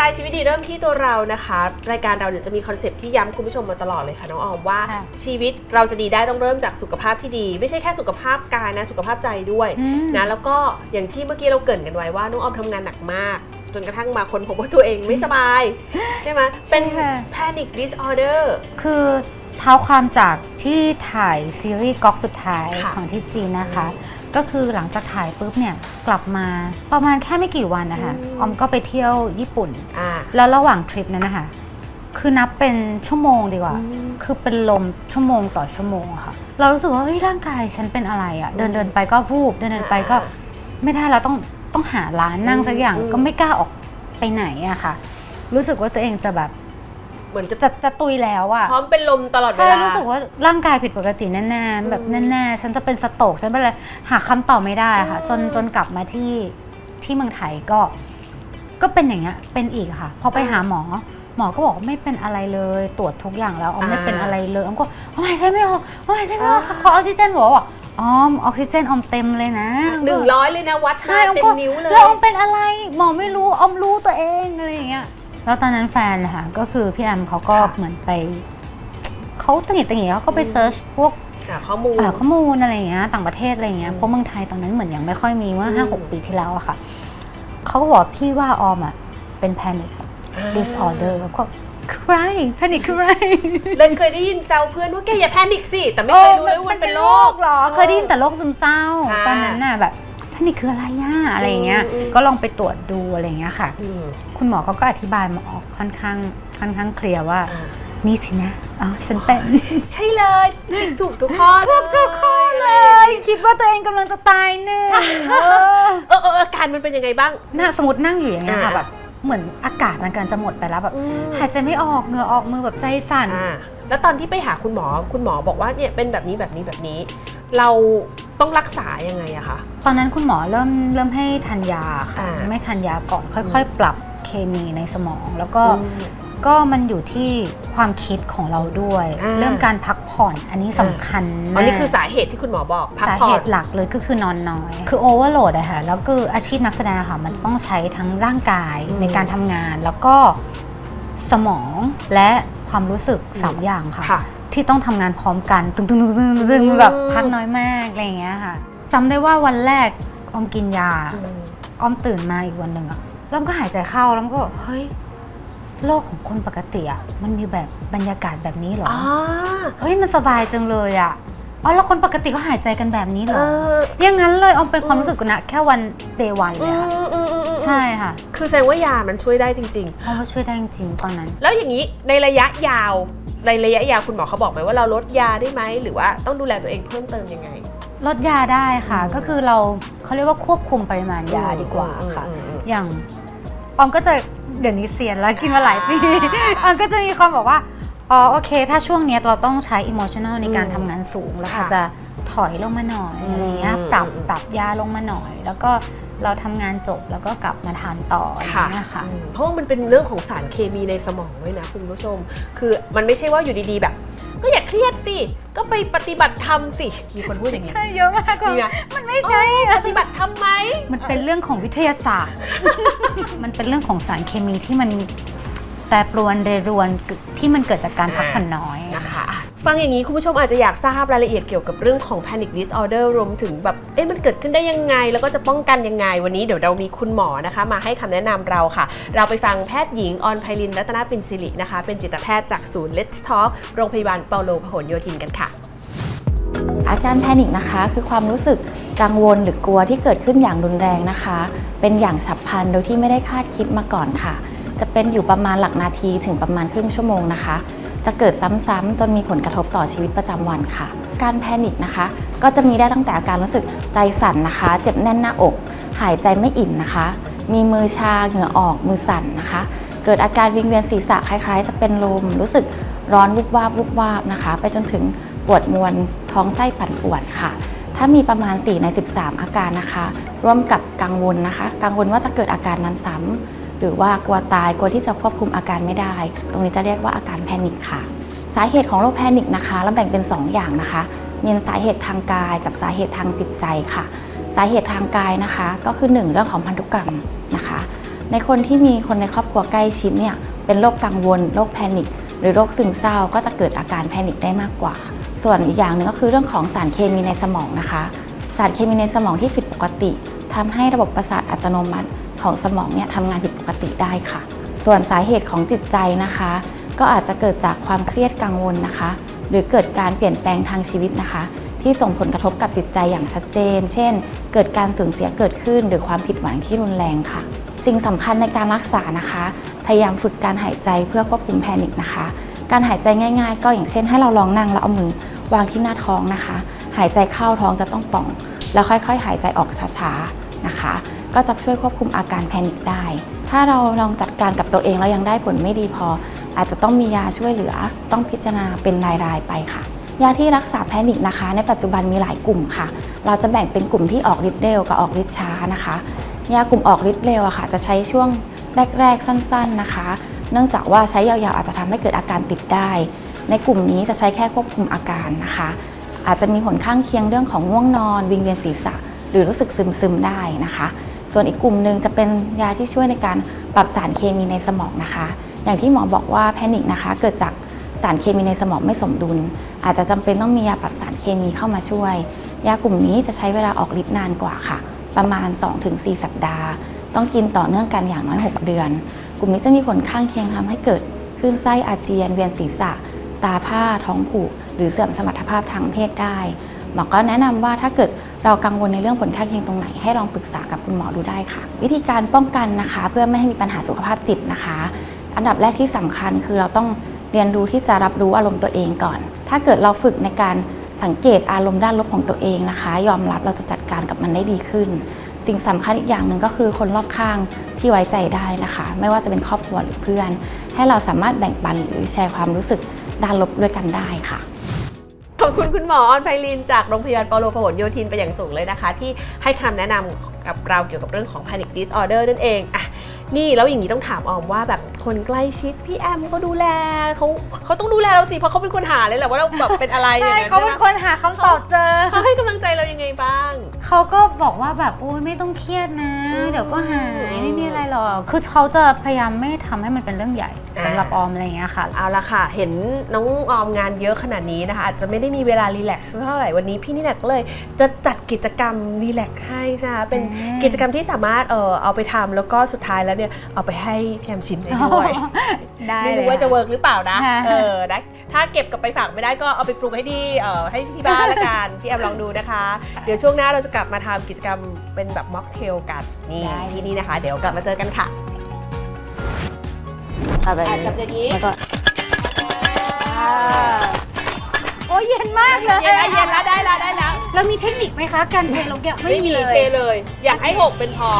ช่ชีวิตดีเริ่มที่ตัวเรานะคะ รายการเราเนี่ยจะมีคอนเซปต์ที่ย้ำคุณผู้ชมมาตลอดเลยค่ะน้องออมว่า ค่ะชีวิตเราจะดีได้ต้องเริ่มจากสุขภาพที่ดี ไม่ใช่แค่สุขภาพกายนะสุขภาพใจด้วยอืม นะแล้วก็อย่างที่เมื่อกี้เราเกรินกันไว้ว่าน้องออมทำงานหนักมาก จนกระทั่งมาคนพบว่าตัวเองไม่สบาย ใช่ไหมเป็นใช่ค่ะ panic disorder คือเท้าความจากที่ถ่ายซีรีส์ก๊อกสุดท้ายค่ะ ของที่จีนนะคะ ก็คือหลังจากถ่ายปุ๊บเนี่ยกลับมาประมาณแค่ไม่กี่วันนะคะอืมออมก็ไปเที่ยวญี่ปุ่น อ่า แล้วระหว่างทริปนั้นนะคะคือนับเป็นชั่วโมงดีกว่า อืม คือเป็นลมชั่วโมงต่อชั่วโมงอะค่ะ เรารู้สึกว่าเฮ้ยร่างกายฉันเป็นอะไรอะเดินเดินไปก็วูบเดินเดินไปก็ไม่ได้แล้วต้องต้องหาร้านนั่งสักอย่างอืม ก็ไม่กล้าออกไปไหนอะค่ะ รู้สึกว่าตัวเองจะแบบ เหมือนจะจะจะตุยแล้วอะพร้อมเป็นลมตลอดเวใช่ลา รู้สึกว่าร่างกายผิดปกติแน่ๆแบบอืม แน่ๆฉันจะเป็นสโตรกฉันเป็นอะไรหาคำตอบไม่ได้ค่ะอืมจนจนกลับมาที่ที่เมืองไทยก็ ก็เป็นอย่างเงี้ยเป็นอีกค่ะ พอไปหาหมอ หมอก็บอกว่าไม่เป็นอะไรเลยตรวจทุกอย่างแล้วออมไม่เป็นอะไรเลยออมก็ออมหายใจไม่ออกออมหายใจไม่ออกขอออกซิเจนบอกว่าออมออกซิเจนออมเต็มเลยนะ หนึ่งร้อยเลยนะ วัดใช่มาออมเต็ก็มนิ้วเลย แล้วออมเป็นอะไรหมอไม่รู้ออมรู้ตัวเองอะไรอย่างเงี้ย แล้วตอนนั้นแฟนนะคะก็คือพี่แอมเขาก็เหมือนไปเขาตั้งหิดตั้งหิดเขาก็ไปเซิร์ชพวกหาข้อมูลอ่าข้อมูลอะไรอย่างเงี้ยต่างประเทศอะไรอย่างเงี้ยอืมเพราะเมืองไทยตอนนั้นเหมือนยังไม่ค่อยมีเมื่ออืมห้าหกปีที่แล้วอะค่ะเขาก็บอกพี่ว่าออมอะเป็น panic disorder แล้วก็คืออะไร panic คืออะไรเลนเคยได้ยินแซวเพื่อนว่าแกอย่าแพนิคสิแต่ไม่เคยรู้เลยว่ามันเป็นโรคเหรอเคยได้ยินแต่โรคซึมเศร้าค่ะตอนนั้นน่ะแบบ panic คืออะไรย่าอะไรอย่างเงี้ยอืม ก็ลองไปตรวจดูอะไรอย่างเงี้ยค่ะ อืมคุณหมอเขาก็อธิบายมาออกค่อนข้างค่อนข้างเคลียร์ว่า อ่านี่สินะอ๋อฉันเป็น ใช่เลยติ๊กถูกทุกข้อถูกทุกข้อเลย คิดว่าตัวเองกำลังจะตายหนึ่งเออเออเอออาการมันเป็นยังไงบ้าง น่าสมมตินั่งอยู่อย่างเงี้ยค่ะอ่า แบบเหมือนอากาศมันกำลังจะหมดไปแล้วแบบอืมหายใจไม่ออกเหงื่อออกมือแบบใจสั่น อ่าแล้วตอนที่ไปหาคุณหมอคุณหมอบอกว่าเนี่ยเป็นแบบนี้แบบนี้แบบนี้ เรา ต้องรักษายังไงอะคะ ตอนนั้นคุณหมอเริ่มเริ่มให้ทานยาค่ะ อ่าไม่ทานยาก่อนค่อย ๆ ปรับเคมีในสมอง แล้วก็อืมก็มันอยู่ที่ความคิดของเราด้วย อ่า เรื่องการพักผ่อนอันนี้สำคัญอ๋มาอกนี่คือสาเหตุที่คุณหมอบอกพักสาผ่เหอนตุหลักเลยก็คือนอนน้อย คือโอเวอร์โหลดอะค่ะ แล้วคืออาชีพนักแสดงอะค่ะ มันต้องใช้ทั้งร่างกายอืมในการทำงาน แล้วก็สมองและความรู้สึกสามอย่างค่ะ ค่ะ ที่ต้องทำงานพร้อมกันตึงตึงตึงตึงตึงอืมแบบพักน้อยมากอะไรอย่างเงี้ยค่ะจำได้ว่าวันแรกออมกินยาอืมออมตื่นมาอีกวันหนึ่งอะแล้วออมก็หายใจเข้าแล้วออมก็แบบเฮ้ยโลกของคนปกติอะมันมีแบบบรรยากาศแบบนี้เหรออ๋อเฮ้ยมันสบายจังเลยอะ อ๋อแล้วคนปกติก็หายใจกันแบบนี้เหรเออออย่างนั้นเลยออมเป็นความรู้สึกนะแค่วันเดวันเลยค่ะอืมอืมอืมอืมใช่ค่ะคือแสดงว่ายามันช่วยได้จริง เพราะว่าช่วยได้จริงๆตอนนั้น ๆ แล้วอย่างนี้ในระยะยาว ในระยะยาวคุณหมอเขาบอกไหมว่าเราลดยาได้ไหมหรือว่าต้องดูแลตัวเองเพิ่มเติมยังไง ลดยาได้ค่ะ อืม ก็คือเราเขาเรียกว่าควบคุมปริมาณยาดีกว่าค่ะ อืมอืมอืมอย่างออมก็จะเดี๋ยวนี้เซียนแล้วกินมาหลายปีอ่าออมก็จะมีความบอกว่า อ๋อโอเค ถ้าช่วงเนี้ยเราต้องใช้อิโมชัน a ลในการอืมทำงานสูงแล้วค่ะอาจจะถอยลงมาหน่อยอืมอะไรเงี้ยปรับอืมปรับยาลงมาหน่อย แล้วก็เราทำงานจบแล้วก็กลับมาทานต่ออะไรค่ะเงี้ยค่ะ อืมเพราะว่ามันเป็นเรื่องของสารเคมีในสมองด้วยนะคุณผู้ชม คือมันไม่ใช่ว่าอยู่ดีๆแบบ ก็อย่าเครียดสิ ก็ไปปฏิบัติธรรมสิ มีคนพูดอย่างนี้ ใช่เยอะมากมีไหม มันไม่ใช่ปฏิบัติธรรมไหมมันเป็นเรื่องของวิทยาศาสตร์ มันเป็นเรื่องของสารเคมีที่มัน แปรปรวนเรรวนที่มันเกิดจากการพักผ่อนน้อยนะคะอะฟังอย่างนี้คุณผู้ชมอาจจะอยากทราบรายละเอียดเกี่ยวกับเรื่องของ panic disorder รวมถึงแบบเอ๊ะมันเกิดขึ้นได้ยังไง แล้วก็จะป้องกันยังไง วันนี้เดี๋ยวเรามีคุณหมอนะคะ มาให้คำแนะนำเราค่ะ เราไปฟังแพทย์หญิงออนไพลินรัตนปินสิรินะคะ เป็นจิตแพทย์จากศูนย์ Let's Talk โรงพยาบาลเปาโลพหลโยธินกันค่ะ อาการแพนิคนะคะคือความรู้สึกกังวลหรือกลัวที่เกิดขึ้นอย่างรุนแรงนะคะ เป็นอย่างฉับพลันโดยที่ไม่ได้คาดคิดมาก่อนค่ะ จะเป็นอยู่ประมาณหลักนาทีถึงประมาณครึ่งชั่วโมงนะคะ จะเกิดซ้ำๆจนมีผลกระทบต่อชีวิตประจำวันค่ะ การแพนิคนะคะ ก็จะมีได้ตั้งแต่อาการรู้สึกใจสั่นนะคะ เจ็บแน่นหน้าอก หายใจไม่อิ่มนะคะ มีมือชาเหงื่อออกมือสั่นนะคะ เกิดอาการวิงเวียนศีรษะคล้าย ๆ จะเป็นลมรู้สึกร้อนวุบวาบวุบวาบนะคะ ไปจนถึงปวดมวนท้องไส้ปั่นป่วนค่ะถ้ามีประมาณ 4 ใน 13 อาการนะคะ ร่วมกับกังวลนะคะ กังวลว่าจะเกิดอาการนั้นซ้ำ หรือว่ากลัวตายกลัวที่จะควบคุมอาการไม่ได้ ตรงนี้จะเรียกว่าอาการแพนิคค่ะ สาเหตุของโรคแพนิคนะคะเราแบ่งเป็น 2 อย่างนะคะมีสาเหตุทางกายกับสาเหตุทางจิตใจค่ะ สาเหตุทางกายนะคะ ก็คือ 1 เรื่องของพันธุกรรมนะคะ ในคนที่มีคนในครอบครัวใกล้ชิดเนี่ยเป็นโรคกังวลโรคแพนิคหรือโรคซึมเศร้าก็จะเกิดอาการแพนิคได้มากกว่า ส่วนอีกอย่างหนึ่งก็คือเรื่องของสารเคมีในสมองนะคะ สารเคมีในสมองที่ผิดปกติทำให้ระบบประสาทอัตโนมัติ ของสมองเนี่ยทำงานผิดปกติได้ค่ะ ส่วนสาเหตุของจิตใจนะคะ ก็อาจจะเกิดจากความเครียดกังวลนะคะ หรือเกิดการเปลี่ยนแปลงทางชีวิตนะคะ ที่ส่งผลกระทบกับจิตใจอย่างชัดเจน เช่น เกิดการสูญเสียเกิดขึ้น หรือความผิดหวังที่รุนแรงค่ะ สิ่งสำคัญในการรักษานะคะ พยายามฝึกการหายใจเพื่อควบคุมแพนิคนะคะ การหายใจง่าย ๆ ก็อย่างเช่น ให้เราลองนั่งแล้วเอามือวางที่หน้าท้องนะคะ หายใจเข้าท้องจะต้องป่อง แล้วค่อยๆ หายใจออกช้าๆนะคะ ก็จะช่วยควบคุมอาการแพนิคได้ ถ้าเราลองจัดการกับตัวเองแล้วยังได้ผลไม่ดีพอ อาจจะต้องมียาช่วยเหลือ ต้องพิจารณาเป็นรายๆไปค่ะ ยาที่รักษาแพนิคนะคะ ในปัจจุบันมีหลายกลุ่มค่ะ เราจะแบ่งเป็นกลุ่มที่ออกฤทธิ์เร็วกับออกฤทธิ์ช้านะคะ ยากลุ่มออกฤทธิ์เร็วอะค่ะ จะใช้ช่วงแรก ๆ สั้น ๆนะคะ เนื่องจากว่าใช้ยาวๆอาจจะทำให้เกิดอาการติดได้ ในกลุ่มนี้จะใช้แค่ควบคุมอาการนะคะ อาจจะมีผลข้างเคียงเรื่องของง่วงนอน วิงเวียนศีรษะ หรือรู้สึกซึมๆได้นะคะ ส่วนอีกกลุ่มหนึ่งจะเป็นยาที่ช่วยในการปรับสารเคมีในสมองนะคะ อย่างที่หมอบอกว่าแพนิคนะคะ เกิดจากสารเคมีในสมองไม่สมดุล อาจจะจำเป็นต้องมียาปรับสารเคมีเข้ามาช่วย ยากลุ่มนี้จะใช้เวลาออกฤทธิ์นานกว่าค่ะ ประมาณ 2-4 สัปดาห์ ต้องกินต่อเนื่องกันอย่างน้อย 6 เดือน กลุ่มนี้จะมีผลข้างเคียงทำให้เกิดคลื่นไส้อาเจียนเวียนศีรษะ ตาผ้าท้องผูก หรือเสื่อมสมรรถภาพทางเพศได้หมอก็แนะนำว่าถ้าเกิด เรากังวลในเรื่องผลข้างเคียงตรงไหน ให้ลองปรึกษากับคุณหมอดูได้ค่ะ วิธีการป้องกันนะคะ เพื่อไม่ให้มีปัญหาสุขภาพจิตนะคะ อันดับแรกที่สำคัญคือเราต้องเรียนรู้ที่จะรับรู้อารมณ์ตัวเองก่อน ถ้าเกิดเราฝึกในการสังเกตอารมณ์ด้านลบของตัวเองนะคะ ยอมรับเราจะจัดการกับมันได้ดีขึ้น สิ่งสำคัญอีกอย่างหนึ่งก็คือคนรอบข้างที่ไว้ใจได้นะคะ ไม่ว่าจะเป็นครอบครัวหรือเพื่อน ให้เราสามารถแบ่งปันหรือแชร์ความรู้สึกด้านลบด้วยกันได้ค่ะ ขอบคุณคุณหมอออนไพลินจากโรงพยาบาลเปาโลพหลโยธินไปอย่างสูงเลยนะคะ ที่ให้คำแนะนำกับเราเกี่ยวกับเรื่องของ panic disorder นั่นเองอะนี่แล้วอย่างนี้ต้องถามออมว่าแบบคนใกล้ชิดพี่แอมเขาดูแลเขาเขาต้องดูแลเราสิเพราะเขาเป็นคนหาเลยแหละว่าเราแบบเป็นอะไรใช่อย่งเขาเป็นคนหาคำตอบเจอเขาให้กำลังใจเรายังไงบ้าง เขาก็บอกว่าแบบโอ้ยไม่ต้องเครียดนะอืมเดี๋ยวก็หายไม่มีอะไรหรอกคือเขาจะพยายามไม่ทำให้มันเป็นเรื่องใหญ่อ่าสำหรับออมอะไรอย่างเงี้ยค่ะ เอาละค่ะ เห็นน้องออมงานเยอะขนาดนี้นะคะอาจจะไม่ได้มีเวลารีแลกซ์เท่าไหร่วันนี้พี่นิแนกก็เลย จะจัดกิจกรรมรีแลกซ์ให้นะคะเป็นอืม กิจกรรมที่สามารถเออเอาไปทำแล้วก็สุดท้ายแล้วเนี่ยเอาไปให้พี่แอมชิมได้ด้วย ได้ไม่เลยรู้ว่าจะค่เวิร์กหรือเปล่านะ ค่ะเออนะถ้าเก็บกลับไปฝากไม่ได้ก็เอาไปปรุงให้ดีเออให้ที่บ้านละกัน พี่แอมลองดูนะคะ เดี๋ยวช่วงหน้าเราจะกลับมาทำกิจกรรมเป็นแบบม็อกเทลกันนี่ที่นี่นะคะ เดี๋ยวกลับมาเจอกันค่ะ ค่ะแบบอะนี้จับอย่างนี้ แล้วก็โอ้ยเย็นมากเลยเย็นแล้วเย็นแล้วได้แล้วได้แล้วแล้วมีเทคนิคไหมคะ การเทลงแก้วไม่มีเลยเทเลย อยากให้หกเป็นพอ